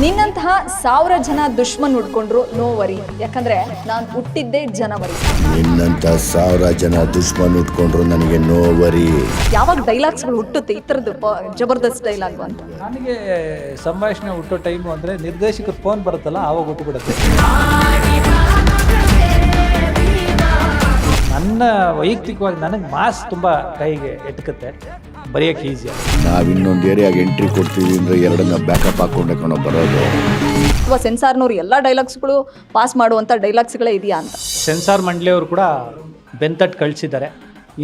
ನಿನ್ನಂತಹ ಸಾವಿರ ಜನ ದುಶ್ಮನ್ ಉಡ್ಕೊಂಡ್ರು no worry. ಯಾಕಂದ್ರೆ ನಾನು ಹುಟ್ಟಿದ್ದೇ ಜನವರಿ. ನಿನ್ನಂತ ಸಾವಿರ ಜನ ದುಶ್ಮನ್ ಉಟ್ಕೊಂಡ್ರು ನನಗೆ ನೋವರಿ ಯಾವಾಗ ಡೈಲಾಗ್ಸ್ಗಳು ಹುಟ್ಟುತ್ತೆ? ಈ ಥರದ್ದು ಪ- ಜಬರ್ದಸ್ತ್ ಡೈಲಾಗ್ ಅಂತ. ನನಗೆ ಸಂಭಾಷಣೆ ಹುಟ್ಟೋ ಟೈಮು ಅಂದರೆ ನಿರ್ದೇಶಕರ ಫೋನ್ ಬರುತ್ತಲ್ಲ ಆವಾಗ ಹುಟ್ಟುಬಿಡುತ್ತೆ. ನನ್ನ ವೈಯಕ್ತಿಕವಾಗಿ ನನಗೆ ಮಾಸ್ ತುಂಬ ಕೈಗೆ ಎಟ್ಕುತ್ತೆ. ಬರೆಯೋಕ್ಕೆ ಈಸಿ ನಾವು ಇನ್ನೊಂದು ಏರಿಯಾಗೆ ಎಂಟ್ರಿ ಕೊಡ್ತೀವಿ ಅಂದ್ರೆ ಎರಡನ್ನ ಬ್ಯಾಕಪ್ ಹಾಕೊಂಡೆ ಕಣೋ ಬರೋದು. ಅಥವಾ ಸೆನ್ಸಾರ್ನವ್ರು ಎಲ್ಲ ಡೈಲಾಗ್ಸ್ಗಳು ಪಾಸ್ ಮಾಡುವಂಥ ಡೈಲಾಗ್ಸ್ಗಳೇ ಇದೆಯಾ ಅಂತ. ಸೆನ್ಸಾರ್ ಮಂಡಳಿಯವರು ಕೂಡ ಬೆಂತಟ್ಟು ಕಳಿಸಿದ್ದಾರೆ.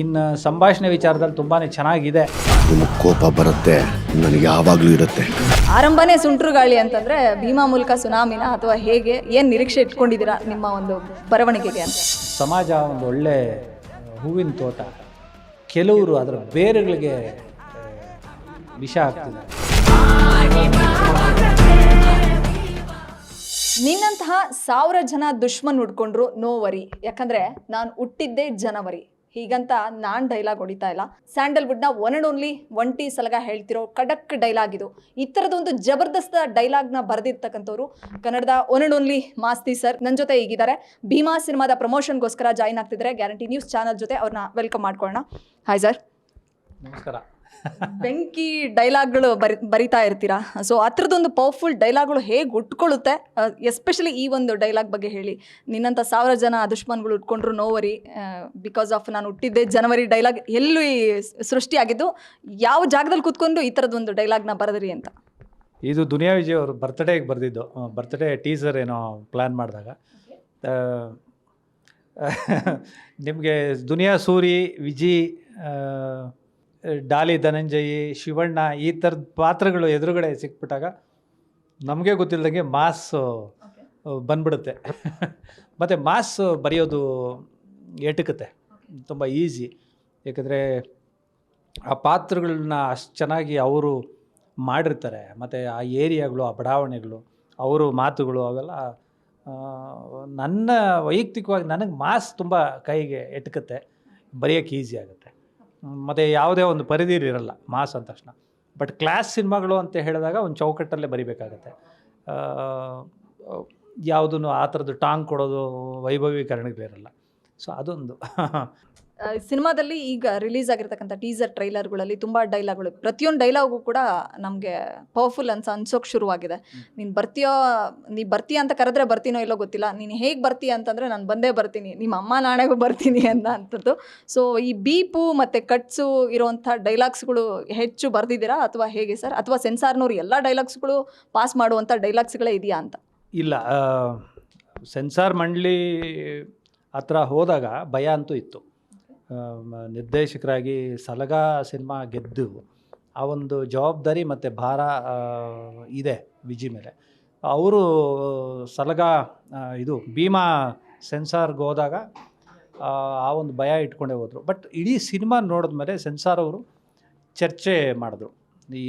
ಇನ್ನು ಸಂಭಾಷಣೆ ವಿಚಾರದಲ್ಲಿ ತುಂಬಾ ಚೆನ್ನಾಗಿದೆ. ನಿಮಗೆ ಕೋಪ ಬರುತ್ತೆ ನನಗೆ ಯಾವಾಗಲೂ ಇರುತ್ತೆ. ಆರಂಭನೇ ಸುಂಟ್ರು ಗಾಳಿ ಅಂತಂದ್ರೆ ಭೀಮಾ ಮೂಲಕ ಸುನಾಮಿನ ಅಥವಾ ಹೇಗೆ ಏನು ನಿರೀಕ್ಷೆ ಇಟ್ಕೊಂಡಿದ್ದೀರಾ ನಿಮ್ಮ ಒಂದು ಬರವಣಿಗೆಗೆ ಅಂತ? ಸಮಾಜ ಒಂದು ಒಳ್ಳೆ ಹೂವಿನ ತೋಟ. ಕೆಲವರು ಅದರ ಬೇರುಗಳಿಗೆ ವಿಷ ಹಾಕ್ತಿದ್ದಾರೆ ನಿನ್ನಂತಹ ಸಾವಿರ ಜನ ದುಶ್ಮನ್ ಹುಡ್ಕೊಂಡ್ರು ನೋ ವರಿ ಯಾಕಂದ್ರೆ ನಾನು ಹುಟ್ಟಿದ್ದೇ ಜನವರಿ. ಹೀಗಂತ ನಾನ್ ಡೈಲಾಗ್ ಹೊಡಿತಾ ಇಲ್ಲ. ಸ್ಯಾಂಡಲ್ವುಡ್ನ ಒನ್ ಅಂಡ್ ಓನ್ಲಿ ಒಂಟಿ ಸಲಗ ಹೇಳ್ತಿರೋ ಖಡಕ್ ಡೈಲಾಗ್ ಇದು. ಈ ಜಬರ್ದಸ್ತ ಡೈಲಾಗ್ನ ಬರೆದಿರ್ತಕ್ಕಂಥವ್ರು ಕನ್ನಡದ one and only Masti sir. ನನ್ನ ಜೊತೆ ಈಗಿದ್ದಾರೆ ಭೀಮಾ ಸಿನಿಮಾದ ಪ್ರಮೋಷನ್ಗೋಸ್ಕರ ಜಾಯಿನ್ ಆಗ್ತಿದ್ದಾರೆ. ಗ್ಯಾರಂಟಿ ನ್ಯೂಸ್ ಚಾನಲ್ ಜೊತೆ ಅವ್ರನ್ನ ವೆಲ್ಕಮ್ ಮಾಡ್ಕೊಳ್ಳೋಣ. ಹಾಯ್ ಸರ್ ನಮಸ್ಕಾರ. ಬೆಂಕಿ ಡೈಲಾಗ್ಗಳು ಬರಿ, ಬರಿತಾ ಇರ್ತೀರಾ? ಸೊ ಆ ಥರದೊಂದು ಪವರ್ಫುಲ್ ಡೈಲಾಗ್ಗಳು ಹೇಗೆ ಉಟ್ಕೊಳ್ಳುತ್ತೆ? ಎಸ್ಪೆಷಲಿ ಈ ಒಂದು ಡೈಲಾಗ್ ಬಗ್ಗೆ ಹೇಳಿ. ನಿನ್ನಂಥ ಸಾವಿರ ಜನ ದುಷ್ಮಾನ್ಗಳು ಉಟ್ಕೊಂಡ್ರು ನೋವರಿ ಬಿಕಾಸ್ ಆಫ್ ನಾನು ಹುಟ್ಟಿದ್ದೆ ಜನವರಿ ಡೈಲಾಗ್ ಎಲ್ಲಿ ಸೃಷ್ಟಿಯಾಗಿದ್ದು, ಯಾವ ಜಾಗದಲ್ಲಿ ಕುತ್ಕೊಂಡು ಈ ಥರದೊಂದು ಡೈಲಾಗ್ನ ಬರೆದ್ರಿ ಅಂತ? ಇದು ದುನಿಯಾ ವಿಜಯ್ ಅವರು ಬರ್ತ್ಡೇಗೆ ಬರೆದಿದ್ದು. ಬರ್ತ್ಡೇ ಟೀಸರ್ ಏನೋ ಪ್ಲ್ಯಾನ್ ಮಾಡಿದಾಗ. ನಿಮಗೆ ದುನಿಯಾ ಸೂರಿ, ವಿಜಿ ಡಾಲಿ ಧನಂಜಯಿ ಶಿವಣ್ಣ ಈ ಥರದ ಪಾತ್ರಗಳು ಎದುರುಗಡೆ ಸಿಕ್ಬಿಟ್ಟಾಗ ನಮಗೆ ಗೊತ್ತಿಲ್ಲದಂಗೆ ಮಾಸ್ ಬಂದ್ಬಿಡುತ್ತೆ. ಮತ್ತು ಮಾಸ್ ಬರೆಯೋದು ಎಟುಕುತ್ತೆ ತುಂಬ ಈಸಿ. ಏಕೆಂದರೆ ಆ ಪಾತ್ರಗಳನ್ನ ಅಷ್ಟು ಚೆನ್ನಾಗಿ ಅವರು ಮಾಡಿರ್ತಾರೆ. ಮತ್ತು ಆ ಏರಿಯಾಗಳು ಆ ಬಡಾವಣೆಗಳು ಅವರು ಮಾತುಗಳು ಅವೆಲ್ಲ ನನ್ನ ವೈಯಕ್ತಿಕವಾಗಿ ನನಗೆ ಮಾಸ್ ತುಂಬ ಕೈಗೆ ಎಟುಕುತ್ತೆ ಬರೆಯೋಕ್ಕೆ ಈಸಿ ಆಗುತ್ತೆ. ಮತ್ತು ಯಾವುದೇ ಒಂದು ಪರಿಧಿಲಿರಲ್ಲ ಮಾಸ್ ಅಂದ ತಕ್ಷಣ. ಬಟ್ ಕ್ಲಾಸ್ ಸಿನಿಮಾಗಳು ಅಂತ ಹೇಳಿದಾಗ ಒಂದು ಚೌಕಟ್ಟಲ್ಲೇ ಬರಿಬೇಕಾಗತ್ತೆ. ಯಾವುದನ್ನು ಆ ಥರದ್ದು ಟಾಂಗ್ ಕೊಡೋದು ವೈಭವೀಕರಣಗಳಿರಲ್ಲ. ಸೊ ಅದೊಂದು. ಸಿನಿಮಾದಲ್ಲಿ ಈಗ ರಿಲೀಸ್ ಆಗಿರ್ತಕ್ಕಂಥ ಟೀಸರ್ ಟ್ರೈಲರ್ಗಳಲ್ಲಿ ತುಂಬ ಡೈಲಾಗ್ಗಳು ಪ್ರತಿಯೊಂದು ಡೈಲಾಗು ಕೂಡ ನಮಗೆ ಪವರ್ಫುಲ್ ಅನ್ಸ ಅನ್ಸೋಕೆ ಶುರುವಾಗಿದೆ. ನೀನು ಬರ್ತೀಯೋ ನೀ ಬರ್ತೀಯ ಅಂತ ಕರೆದ್ರೆ ಬರ್ತೀನೋ ಇಲ್ಲೋ ಗೊತ್ತಿಲ್ಲ ನೀನು ಹೇಗೆ ಬರ್ತೀಯ ಅಂತಂದರೆ ನಾನು ಬಂದೇ ಬರ್ತೀನಿ ನಿಮ್ಮ ಅಮ್ಮ ನಾಳೆಗೂ ಬರ್ತೀನಿ ಅಂತ ಅಂಥದ್ದು ಸೊ ಈ ಬೀಪು ಮತ್ತು ಕಟ್ಸು ಇರುವಂಥ ಡೈಲಾಗ್ಸ್ಗಳು ಹೆಚ್ಚು ಬರ್ದಿದ್ದೀರಾ ಅಥವಾ ಹೇಗೆ ಸರ್? ಅಥವಾ ಸೆನ್ಸಾರ್ನವ್ರು ಎಲ್ಲ ಡೈಲಾಗ್ಸ್ಗಳು ಪಾಸ್ ಮಾಡುವಂಥ ಡೈಲಾಗ್ಸ್ಗಳೇ ಇದೆಯಾ ಅಂತ? ಇಲ್ಲ ಸೆನ್ಸಾರ್ ಮಂಡಳಿ ಹತ್ರ ಹೋದಾಗ ಭಯ ಅಂತೂ ಇತ್ತು. ನಿರ್ದೇಶಕರಾಗಿ ಸಲಗ ಸಿನಿಮಾ ಗೆದ್ದು ಆ ಒಂದು ಜವಾಬ್ದಾರಿ ಮತ್ತು ಭಾರ ಇದೆ ವಿಜಿ ಮೇಲೆ. ಅವರು ಸಲಗ ಇದು ಭೀಮಾ ಸೆನ್ಸಾರ್ಗೆ ಹೋದಾಗ ಆ, ಒಂದು ಭಯ ಇಟ್ಕೊಂಡೇ ಹೋದರು. ಬಟ್ ಇಡೀ ಸಿನಿಮಾ ನೋಡಿದ್ಮೇಲೆ ಸೆನ್ಸಾರ್ ಅವರು ಚರ್ಚೆ ಮಾಡಿದ್ರು.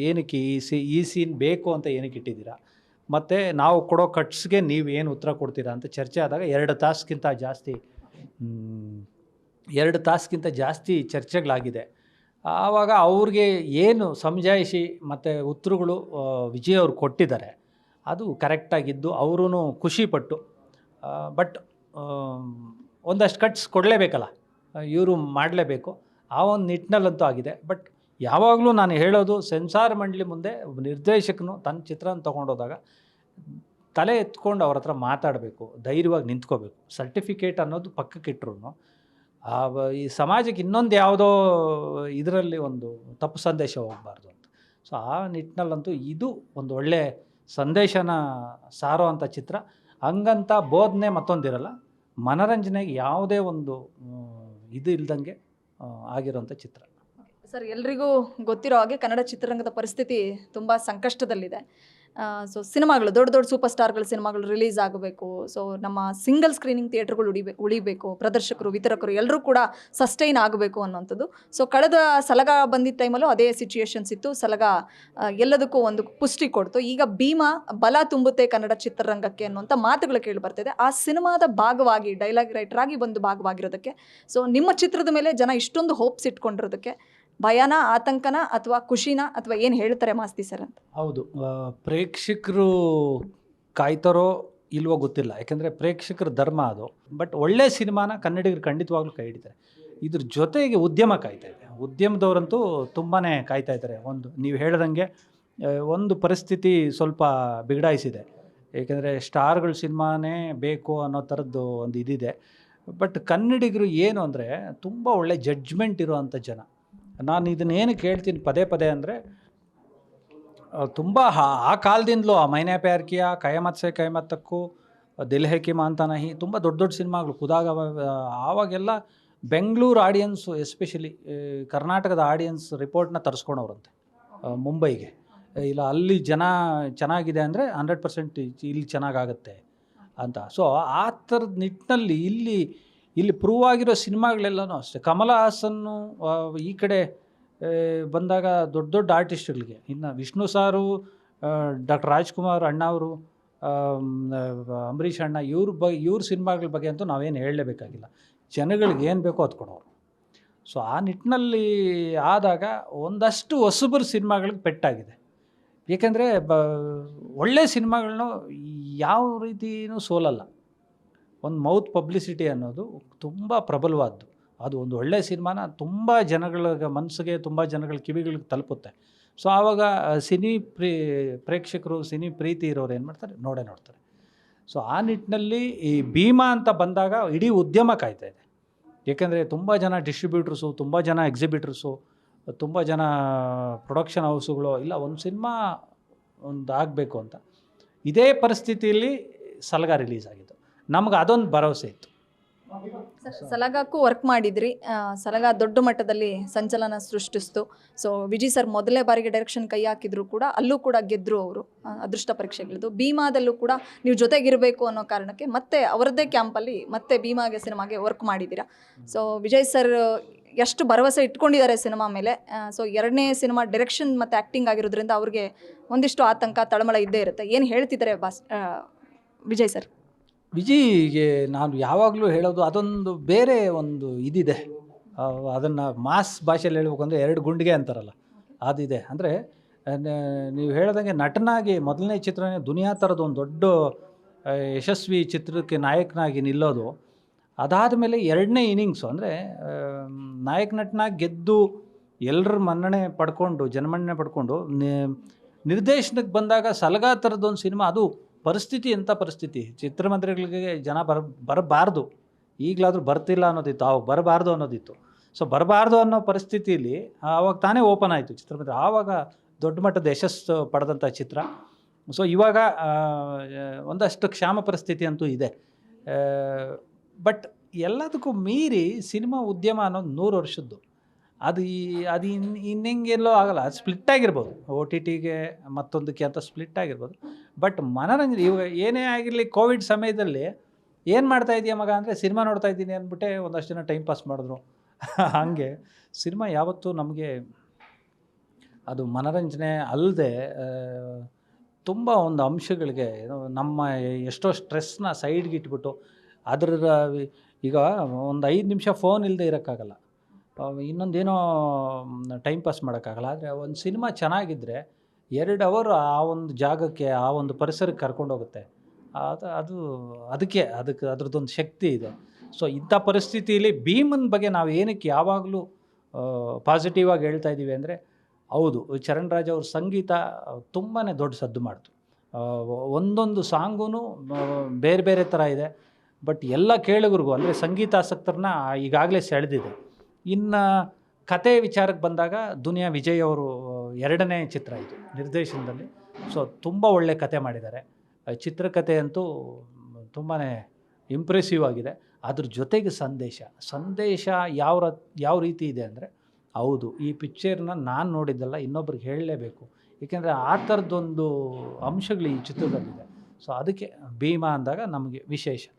ಏನಕ್ಕೆ ಈ ಸಿ ಈ ಸೀನ್ ಬೇಕು ಅಂತ ಏನಕ್ಕೆ ಇಟ್ಟಿದ್ದೀರಾ? ಮತ್ತು ನಾವು ಕೊಡೋ ಕಟ್ಸ್ಗೆ ನೀವು ಏನು ಉತ್ತರ ಕೊಡ್ತೀರಾ ಅಂತ ಚರ್ಚೆ ಆದಾಗ ಎರಡು ತಾಸಕ್ಕಿಂತ ಜಾಸ್ತಿ ಎರಡು ತಾಸಿಗಿಂತ ಜಾಸ್ತಿ ಚರ್ಚೆಗಳಾಗಿದೆ. ಆವಾಗ ಅವ್ರಿಗೆ ಏನು ಸಮಜಾಯಿಷಿ ಮತ್ತು ಉತ್ತರಗಳು ವಿಜಯ್ ಅವ್ರು ಕೊಟ್ಟಿದ್ದಾರೆ, ಅದು ಕರೆಕ್ಟಾಗಿದ್ದು ಅವರೂ ಖುಷಿಪಟ್ಟು ಬಟ್ ಒಂದಷ್ಟು ಕಟ್ಸ್ ಕೊಡಲೇಬೇಕಲ್ಲ, ಇವರು ಮಾಡಲೇಬೇಕು. ಆ ಒಂದು ನಿಟ್ಟಿನಲ್ಲಂತೂ ಆಗಿದೆ. ಬಟ್ ಯಾವಾಗಲೂ ನಾನು ಹೇಳೋದು, ಸೆನ್ಸಾರ್ ಮಂಡಳಿ ಮುಂದೆ ನಿರ್ದೇಶಕನು ತನ್ನ ಚಿತ್ರನ ತೊಗೊಂಡೋದಾಗ ತಲೆ ಎತ್ಕೊಂಡು ಅವ್ರ ಹತ್ರ ಮಾತಾಡಬೇಕು, ಧೈರ್ಯವಾಗಿ ನಿಂತ್ಕೋಬೇಕು. ಸರ್ಟಿಫಿಕೇಟ್ ಅನ್ನೋದು ಪಕ್ಕಕ್ಕಿಟ್ರು ಆ ಈ ಸಮಾಜಕ್ಕೆ ಇನ್ನೊಂದು ಯಾವುದೋ ಇದರಲ್ಲಿ ಒಂದು ತಪ್ಪು ಸಂದೇಶ ಹೋಗಬಾರ್ದು ಅಂತ. ಸೊ ಆ ನಿಟ್ಟಿನಲ್ಲಂತೂ ಇದು ಒಂದು ಒಳ್ಳೆ ಸಂದೇಶನ ಸಾರೋ ಅಂಥ ಚಿತ್ರ. ಹಂಗಂತ ಬೋಧನೆ ಮತ್ತೊಂದಿರಲ್ಲ ಮನರಂಜನೆಗೆ ಯಾವುದೇ ಒಂದು ಇದು ಇಲ್ದಂಗೆ ಆಗಿರೋಂಥ ಚಿತ್ರ. ಸರ್, ಎಲ್ರಿಗೂ ಗೊತ್ತಿರೋ ಹಾಗೆ ಕನ್ನಡ ಚಿತ್ರರಂಗದ ಪರಿಸ್ಥಿತಿ ತುಂಬ ಸಂಕಷ್ಟದಲ್ಲಿದೆ. ಸೊ ಸಿನಿಮಾಗಳು, ದೊಡ್ಡ ದೊಡ್ಡ ಸೂಪರ್ ಸ್ಟಾರ್ಗಳ ಸಿನಿಮಾಗಳು ರಿಲೀಸ್ ಆಗಬೇಕು. ಸೊ ನಮ್ಮ ಸಿಂಗಲ್ ಸ್ಕ್ರೀನಿಂಗ್ ಥಿಯೇಟರ್ಗಳು ಉಳಿಬೇಕು ಉಳಿಬೇಕು. ಪ್ರದರ್ಶಕರು, ವಿತರಕರು ಎಲ್ಲರೂ ಕೂಡ ಸಸ್ಟೈನ್ ಆಗಬೇಕು ಅನ್ನೋಂಥದ್ದು ಸೊ ಕಳೆದ ಸಲಗ ಬಂದಿದ್ದ ಟೈಮಲ್ಲೂ ಅದೇ ಸಿಚುಯೇಷನ್ಸ್ ಇತ್ತು ಸಲಗ ಎಲ್ಲದಕ್ಕೂ ಒಂದು ಪುಷ್ಟಿ ಕೊಡ್ತು. ಈಗ ಭೀಮಾ, ಬಲ ತುಂಬುತ್ತೆ ಕನ್ನಡ ಚಿತ್ರರಂಗಕ್ಕೆ ಅನ್ನುವಂಥ ಮಾತುಗಳು ಕೇಳಿ ಬರ್ತಿದೆ. ಆ ಸಿನಿಮಾದ ಭಾಗವಾಗಿ ಡೈಲಾಗ್ ರೈಟರ್ ಆಗಿ ಒಂದು ಭಾಗವಾಗಿರೋದಕ್ಕೆ ಸೊ ನಿಮ್ಮ ಚಿತ್ರದ ಮೇಲೆ ಜನ ಇಷ್ಟೊಂದು ಹೋಪ್ಸ್ ಇಟ್ಕೊಂಡಿರೋದಕ್ಕೆ ಭಯನ, ಆತಂಕನ ಅಥವಾ ಖುಷಿನ ಅಥವಾ ಏನು ಹೇಳ್ತಾರೆ ಮಾಸ್ತಿ ಸರ್ ಅಂತ? ಹೌದು. ಪ್ರೇಕ್ಷಕರು ಕಾಯ್ತಾರೋ ಇಲ್ವೋ ಗೊತ್ತಿಲ್ಲ. ಯಾಕೆಂದರೆ ಪ್ರೇಕ್ಷಕರ ಧರ್ಮ ಅದು. ಬಟ್ ಒಳ್ಳೆ ಸಿನಿಮಾನ ಕನ್ನಡಿಗರು ಖಂಡಿತವಾಗ್ಲೂ ಕೈ ಹಿಡಿತಾರೆ. ಇದ್ರ ಜೊತೆಗೆ ಉದ್ಯಮ ಕಾಯ್ತಾ ಇದೆ. ಉದ್ಯಮದವರಂತೂ ತುಂಬಾ ಕಾಯ್ತಾ ಇದ್ದಾರೆ. ಒಂದು, ನೀವು ಹೇಳ್ದಂಗೆ ಒಂದು ಪರಿಸ್ಥಿತಿ ಸ್ವಲ್ಪ ಬಿಗಡಾಯಿಸಿದೆ. ಏಕೆಂದರೆ ಸ್ಟಾರ್ಗಳ ಸಿನಿಮಾನೇ ಬೇಕು ಅನ್ನೋ ಥರದ್ದು ಒಂದು ಇದಿದೆ. ಬಟ್ ಕನ್ನಡಿಗರು ಏನು ಅಂದರೆ ತುಂಬ ಒಳ್ಳೆ ಜಡ್ಜ್ಮೆಂಟ್ ಇರುವಂಥ ಜನ. ನಾನು ಇದನ್ನೇನು ಕೇಳ್ತೀನಿ ಪದೇ ಪದೇ ಅಂದರೆ ತುಂಬ ಆ ಕಾಲದಿಂದಲೂ ಆ ಮೈನೆ ಪ್ಯಾರ್ ಕಿಯಾ ಕಯಮತ್ ಸೆ ಅಂತ ಕಿ ಮಾಂತ ನಹಿ ತುಂಬ ದೊಡ್ಡ ದೊಡ್ಡ ಸಿನಿಮಾಗಳು ಕುದಾಗ ಆವಾಗೆಲ್ಲ ಬೆಂಗಳೂರು ಆಡಿಯನ್ಸು ಎಸ್ಪೆಷಲಿ ಕರ್ನಾಟಕದ ಆಡಿಯನ್ಸ್ ರಿಪೋರ್ಟ್ನ ತರಿಸ್ಕೊಂಡವ್ರಂತೆ ಮುಂಬೈಗೆ. ಇಲ್ಲ, ಅಲ್ಲಿ ಜನ ಚೆನ್ನಾಗಿದೆ ಅಂದರೆ ಹಂಡ್ರೆಡ್ ಪರ್ಸೆಂಟ್ ಇಲ್ಲಿ ಚೆನ್ನಾಗಾಗತ್ತೆ ಅಂತ. ಸೊ ಆ ಥರದ ನಿಟ್ಟಿನಲ್ಲಿ ಇಲ್ಲಿ ಇಲ್ಲಿ ಪ್ರೂವ್ ಆಗಿರೋ ಸಿನಿಮಾಗಳೆಲ್ಲನೂ ಅಷ್ಟೇ. ಕಮಲ ಹಾಸನ್ನು ಈ ಕಡೆ ಬಂದಾಗ ದೊಡ್ಡ ದೊಡ್ಡ ಆರ್ಟಿಸ್ಟ್ಗಳಿಗೆ ಇನ್ನು ವಿಷ್ಣು ಸಾರು ಡಾಕ್ಟರ್ ರಾಜ್ಕುಮಾರ್ ಅಣ್ಣ ಅವರು ಅಂಬರೀಷ್ ಅಣ್ಣ, ಇವ್ರ ಬಗ್ಗೆ ಇವ್ರ ಸಿನಿಮಾಗಳ ಬಗ್ಗೆ ಅಂತೂ ನಾವೇನು ಹೇಳಲೇಬೇಕಾಗಿಲ್ಲ. ಜನಗಳಿಗೆ ಏನು ಬೇಕೋ ಅದು ಕೊಡೋರು. ಸೊ ಆ ನಿಟ್ಟಿನಲ್ಲಿ ಆದಾಗ ಒಂದಷ್ಟು ಹೊಸಬ್ರ ಸಿನಿಮಾಗಳಿಗೆ ಪೆಟ್ಟಾಗಿದೆ. ಏಕೆಂದರೆ ಬ, ಒಳ್ಳೆ ಸಿನಿಮಾಗಳನ್ನೂ ಯಾವ ರೀತಿಯೂ ಸೋಲಲ್ಲ. ಒಂದು ಮೌತ್ ಪಬ್ಲಿಸಿಟಿ ಅನ್ನೋದು ತುಂಬ ಪ್ರಬಲವಾದ್ದು. ಅದು ಒಂದು ಒಳ್ಳೆಯ ಸಿನಿಮಾನ ತುಂಬ ಜನಗಳ ಮನಸ್ಸಿಗೆ ತುಂಬ ಜನಗಳ ಕಿವಿಗಳಿಗೆ ತಲುಪುತ್ತೆ. ಸೊ ಆವಾಗ ಸಿನಿ ಪ್ರೀ, ಪ್ರೇಕ್ಷಕರು, ಸಿನಿ ಪ್ರೀತಿ ಇರೋರು ಏನು ಮಾಡ್ತಾರೆ? ನೋಡೇ ನೋಡ್ತಾರೆ. ಸೊ ಆ ನಿಟ್ಟಿನಲ್ಲಿ ಈ ಭೀಮಾ ಅಂತ ಬಂದಾಗ ಇಡೀ ಉದ್ಯಮ ಕಾಯ್ತಾ ಇದೆ. ಏಕೆಂದರೆ ತುಂಬ ಜನ ಡಿಸ್ಟ್ರಿಬ್ಯೂಟರ್ಸು ತುಂಬ ಜನ ಎಕ್ಸಿಬಿಟರ್ಸು ತುಂಬ ಜನ ಪ್ರೊಡಕ್ಷನ್ ಹೌಸುಗಳು ಇಲ್ಲ ಒಂದು ಸಿನಿಮಾ ಒಂದು ಆಗಬೇಕು ಅಂತ. ಇದೇ ಪರಿಸ್ಥಿತಿಯಲ್ಲಿ ಸಲಗ ರಿಲೀಸ್ ಆಗಿದ್ದು. ನಮ್ಗೆ ಅದೊಂದು ಭರವಸೆ ಇತ್ತು. ಸಲಗಕ್ಕೂ ವರ್ಕ್ ಮಾಡಿದ್ರಿ. ಸಲಗ ದೊಡ್ಡ ಮಟ್ಟದಲ್ಲಿ ಸಂಚಲನ ಸೃಷ್ಟಿಸ್ತು. ಸೊ ವಿಜಯ್ ಸರ್ ಮೊದಲೇ ಬಾರಿಗೆ ಡೈರೆಕ್ಷನ್ ಕೈ ಹಾಕಿದ್ರು ಕೂಡ ಅಲ್ಲೂ ಕೂಡ ಗೆದ್ರು ಅವರು ಅದೃಷ್ಟ ಪರೀಕ್ಷೆಗಳದ್ದು. ಭೀಮಾದಲ್ಲೂ ಕೂಡ ನೀವು ಜೊತೆಗಿರಬೇಕು ಅನ್ನೋ ಕಾರಣಕ್ಕೆ ಮತ್ತೆ ಅವರದ್ದೇ ಕ್ಯಾಂಪಲ್ಲಿ ಮತ್ತೆ ಭೀಮಾಗೆ ಸಿನಿಮಾಗೆ ವರ್ಕ್ ಮಾಡಿದ್ದೀರಾ ಸೊ ವಿಜಯ್ ಸರ್ ಎಷ್ಟು ಭರವಸೆ ಇಟ್ಕೊಂಡಿದ್ದಾರೆ ಸಿನಿಮಾ ಮೇಲೆ ಸೊ ಎರಡನೇ ಸಿನಿಮಾ ಡೈರೆಕ್ಷನ್ ಮತ್ತು ಆ್ಯಕ್ಟಿಂಗ್ ಆಗಿರೋದ್ರಿಂದ ಅವ್ರಿಗೆ ಒಂದಿಷ್ಟು ಆತಂಕ, ತಳಮಳ ಇದ್ದೇ ಇರುತ್ತೆ. ಏನು ಹೇಳ್ತಿದ್ದಾರೆ ಬಾಸ್ ವಿಜಯ್ ಸರ್ ವಿಜಿಗೆ ನಾನು ಯಾವಾಗಲೂ ಹೇಳೋದು ಅದೊಂದು ಬೇರೆ ಒಂದು ಇದಿದೆ. ಅದನ್ನು ಮಾಸ್ ಭಾಷೆಯಲ್ಲಿ ಹೇಳ್ಬೇಕಂದ್ರೆ ಎರಡು ಗುಂಡಿಗೆ ಅಂತಾರಲ್ಲ, ಅದಿದೆ. ಅಂದರೆ ನೀವು ಹೇಳ್ದಂಗೆ ನಟನಾಗಿ ಮೊದಲನೇ ಚಿತ್ರನೇ ದುನಿಯಾ ಥರದ ಒಂದು ದೊಡ್ಡ ಯಶಸ್ವಿ ಚಿತ್ರಕ್ಕೆ ನಾಯಕನಾಗಿ ನಿಲ್ಲೋದು. ಅದಾದ ಮೇಲೆ ಎರಡನೇ ಇನಿಂಗ್ಸು ಅಂದರೆ ನಾಯಕ ನಟನಾಗಿ ಗೆದ್ದು ಎಲ್ಲರ ಮನ್ನಣೆ ಪಡ್ಕೊಂಡು, ಜನಮನ್ನಣೆ ಪಡ್ಕೊಂಡು ನಿರ್ದೇಶನಕ್ಕೆ ಬಂದಾಗ ಸಲಗಾ ಥರದ್ದೊಂದು ಸಿನಿಮಾ ಅದು ಪರಿಸ್ಥಿತಿ ಎಂಥ ಪರಿಸ್ಥಿತಿ? ಚಿತ್ರಮಂದಿರಗಳಿಗೆ ಜನ ಬರ, ಬರಬಾರ್ದು. ಈಗಲಾದರೂ ಬರ್ತಿಲ್ಲ ಅನ್ನೋದಿತ್ತು ಅವಾಗ ಬರಬಾರ್ದು ಅನ್ನೋದಿತ್ತು. ಸೊ ಬರಬಾರ್ದು ಅನ್ನೋ ಪರಿಸ್ಥಿತಿಯಲ್ಲಿ ಆವಾಗ ತಾನೇ ಓಪನ್ ಆಯಿತು ಚಿತ್ರಮಂದಿರ. ಆವಾಗ ದೊಡ್ಡ ಮಟ್ಟದ ಯಶಸ್ಸು ಪಡೆದಂಥ ಚಿತ್ರ. ಸೊ ಇವಾಗ ಒಂದಷ್ಟು ಕ್ಷಾಮ ಪರಿಸ್ಥಿತಿ ಅಂತೂ ಇದೆ. ಬಟ್ ಎಲ್ಲದಕ್ಕೂ ಮೀರಿ ಸಿನಿಮಾ ಉದ್ಯಮ ಅನ್ನೋದು ನೂರು ವರ್ಷದ್ದು. ಅದು ಈ, ಅದು ಇನ್ ಇನ್ನೆಂಗೆಲ್ಲೋ ಆಗಲ್ಲ. ಅದು ಸ್ಪ್ಲಿಟ್ ಆಗಿರ್ಬೋದು. ಒ ಟಿ ಟಿಗೆ ಮತ್ತೊಂದಕ್ಕೆ ಅಂತ ಸ್ಪ್ಲಿಟ್ ಆಗಿರ್ಬೋದು. ಬಟ್ ಮನೋರಂಜನೆ, ಇವಾಗ ಏನೇ ಆಗಿರಲಿ ಕೋವಿಡ್ ಸಮಯದಲ್ಲಿ ಏನು ಮಾಡ್ತಾ ಇದೀಯ ಮಗ ಅಂದರೆ ಸಿನಿಮಾ ನೋಡ್ತಾ ಇದ್ದೀನಿ ಅಂದ್ಬಿಟ್ಟೆ ಒಂದಷ್ಟು ಜನ ಟೈಮ್ ಪಾಸ್ ಮಾಡಿದ್ರು. ಹಾಗೆ ಸಿನಿಮಾ ಯಾವತ್ತೂ ನಮಗೆ ಅದು ಮನೋರಂಜನೆ ಅಲ್ಲದೆ ತುಂಬ ಒಂದು ಅಂಶಗಳಿಗೆ ನಮ್ಮ ಎಷ್ಟೋ ಸ್ಟ್ರೆಸ್ನ ಸೈಡ್ಗೆ ಇಟ್ಬಿಟ್ಟು ಅದರ ಈಗ ಒಂದು ಐದು ನಿಮಿಷ ಫೋನ್ ಇಲ್ಲದೆ ಇರೋಕ್ಕಾಗಲ್ಲ. ಇನ್ನೊಂದೇನೋ ಟೈಮ್ ಪಾಸ್ ಮಾಡೋಕ್ಕಾಗಲ್ಲ. ಆದರೆ ಒಂದು ಸಿನಿಮಾ ಚೆನ್ನಾಗಿದ್ದರೆ ಎರಡು ಅವರ್ ಆ ಒಂದು ಜಾಗಕ್ಕೆ, ಆ ಒಂದು ಪರಿಸರಕ್ಕೆ ಕರ್ಕೊಂಡೋಗುತ್ತೆ ಅದು ಅದು, ಅದಕ್ಕೆ ಅದಕ್ಕೆ ಅದ್ರದ್ದೊಂದು ಶಕ್ತಿ ಇದೆ. ಸೊ ಇಂಥ ಪರಿಸ್ಥಿತಿಯಲ್ಲಿ ಭೀಮನ ಬಗ್ಗೆ ನಾವು ಏನಕ್ಕೆ ಯಾವಾಗಲೂ ಪಾಸಿಟಿವ್ ಆಗಿ ಹೇಳ್ತಾ ಇದ್ದೀವಿ ಅಂದರೆ, ಹೌದು, ಚರಣ್ ರಾಜ್ ಅವ್ರ ಸಂಗೀತ ತುಂಬಾ ದೊಡ್ಡ ಸದ್ದು ಮಾಡ್ತು. ಒಂದೊಂದು ಸಾಂಗೂ ಬೇರೆ ಬೇರೆ ಥರ ಇದೆ. ಬಟ್ ಎಲ್ಲ ಕೇಳುಗರಿಗೂ, ಅಂದರೆ ಸಂಗೀತಾಸಕ್ತರನ್ನ ಈಗಾಗಲೇ ಸೆಳೆದಿದೆ. ಇನ್ನು ಕತೆ ವಿಚಾರಕ್ಕೆ ಬಂದಾಗ ದುನಿಯಾ ವಿಜಯ್ ಅವರು ಎರಡನೇ ಚಿತ್ರ ಇದು, ನಿರ್ದೇಶನದಲ್ಲಿ. ಸೊ ತುಂಬ ಒಳ್ಳೆ ಕತೆ ಮಾಡಿದ್ದಾರೆ. ಚಿತ್ರಕತೆ ಅಂತೂ ತುಂಬಾ ಇಂಪ್ರೆಸಿವ್ ಆಗಿದೆ. ಅದ್ರ ಜೊತೆಗೆ ಸಂದೇಶ. ಸಂದೇಶ ಯಾವ ಯಾವ ರೀತಿ ಇದೆ ಅಂದರೆ, ಹೌದು, ಈ ಪಿಕ್ಚರ್ನ ನಾನು ನೋಡಿದ್ದಲ್ಲ, ಇನ್ನೊಬ್ರಿಗೆ ಹೇಳಲೇಬೇಕು. ಏಕೆಂದರೆ ಆ ಥರದ್ದೊಂದು ಅಂಶಗಳು ಈ ಚಿತ್ರದಲ್ಲಿದೆ. ಸೊ ಅದಕ್ಕೆ ಭೀಮಾ ಅಂದಾಗ ನಮಗೆ ವಿಶೇಷ.